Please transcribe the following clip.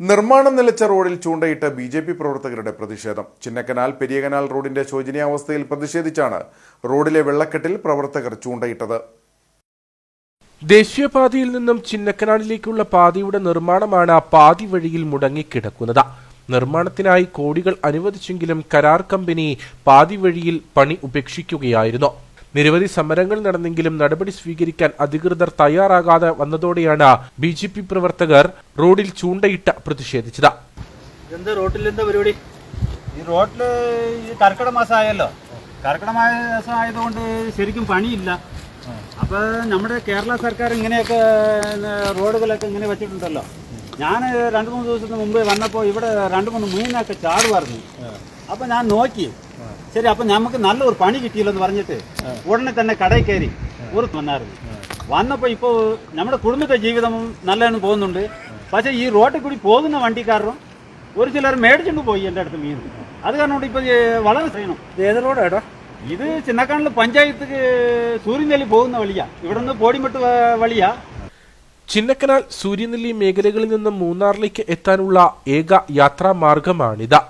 നിർമ്മാണം നിലച്ച റോഡിൽ ചൂണ്ടയിട്ട് B J P പ്രവർത്തകരുടെ പ്രതിഷേധം. ചിന്നക്കനാൽ പെരിയകനാൽ റോഡിന്റെ ശോചനീയാവസ്ഥയിൽ പ്രതിഷേധിച്ചാണ് റോഡിലെ വെള്ളക്കെട്ടിൽ പ്രവർത്തകർ ചൂണ്ടയിട്ടത്. ദേശീയപാതയിൽ നിന്നും ചിന്നക്കനാലിലേക്കുള്ള പാതയുടെ നിർമ്മാണമാണ് ആ പാതി വഴിയിൽ മുടങ്ങിക്കിടക്കുന്നത്. നിർമ്മാണത്തിനായി കോടികൾ അനുവദിച്ചെങ്കിലും കരാർ കമ്പനി പാതി വഴിയിൽ പണി ഉപേക്ഷിക്കുകയായിരുന്നു. നിരവധി സമരങ്ങൾ നടന്നെങ്കിലും നടപടി സ്വീകരിക്കാൻ അധികൃതർ തയ്യാറാകാതെ വന്നതോടെയാണ് ബി ജെ പി പ്രവർത്തകർ റോഡിൽ ചൂണ്ടയിട്ട് പ്രതിഷേധിച്ചത്. എന്താ റോട്ടിൽ എന്താ പരിപാടി? ഈ റോട്ടിൽ ഈ കർക്കിടക മാസമായല്ലോ. കർക്കിടക മാസം ആയതുകൊണ്ട് ശരിക്കും പണിയില്ല. അപ്പോൾ നമ്മുടെ കേരള സർക്കാർ ഇങ്ങനെയൊക്കെ റോഡുകളൊക്കെ ഇങ്ങനെ വെച്ചിട്ടുണ്ടല്ലോ. ഞാൻ രണ്ട് മൂന്ന് ദിവസത്തിന് മുമ്പ് വന്നപ്പോൾ ഇവിടെ രണ്ട് മൂന്ന് മീനൊക്കെ ചാടുമായിരുന്നു അപ്പോൾ ഞാൻ നോക്കി. ശരി അപ്പം നമുക്ക് നല്ലൊരു പണി കിട്ടിയില്ലെന്ന് പറഞ്ഞിട്ട് ഉടനെ തന്നെ കടയിൽ കയറി ഊർത്ത് വന്നായിരുന്നു. വന്നപ്പോൾ ഇപ്പോൾ നമ്മുടെ കുടുംബത്തെ ജീവിതം നല്ലതാണ് പോകുന്നുണ്ട്. പക്ഷേ ഈ റോട്ടിൽ കൂടി പോകുന്ന വണ്ടിക്കാരനും ഒരു ചിലർ മേടിച്ചുകൊണ്ട് പോയി എന്റെ അടുത്ത് മീൻ. അത് കാരണം കൊണ്ട് ഇപ്പൊ വളരെ ചെയ്യണം ഏത് റോഡാടാ ഇത് ചിന്നക്കാണിൽ പഞ്ചായത്ത് സൂര്യനെല്ലി പോകുന്ന വഴിയാ. ഇവിടെ നിന്ന് പോടിമെട്ട് വഴിയാ. ചിന്നക്കനാൽ സൂര്യനെല്ലി മേഖലകളിൽ നിന്നും മൂന്നാറിലേക്ക് എത്താനുള്ള ഏക യാത്രാ മാർഗമാണിത്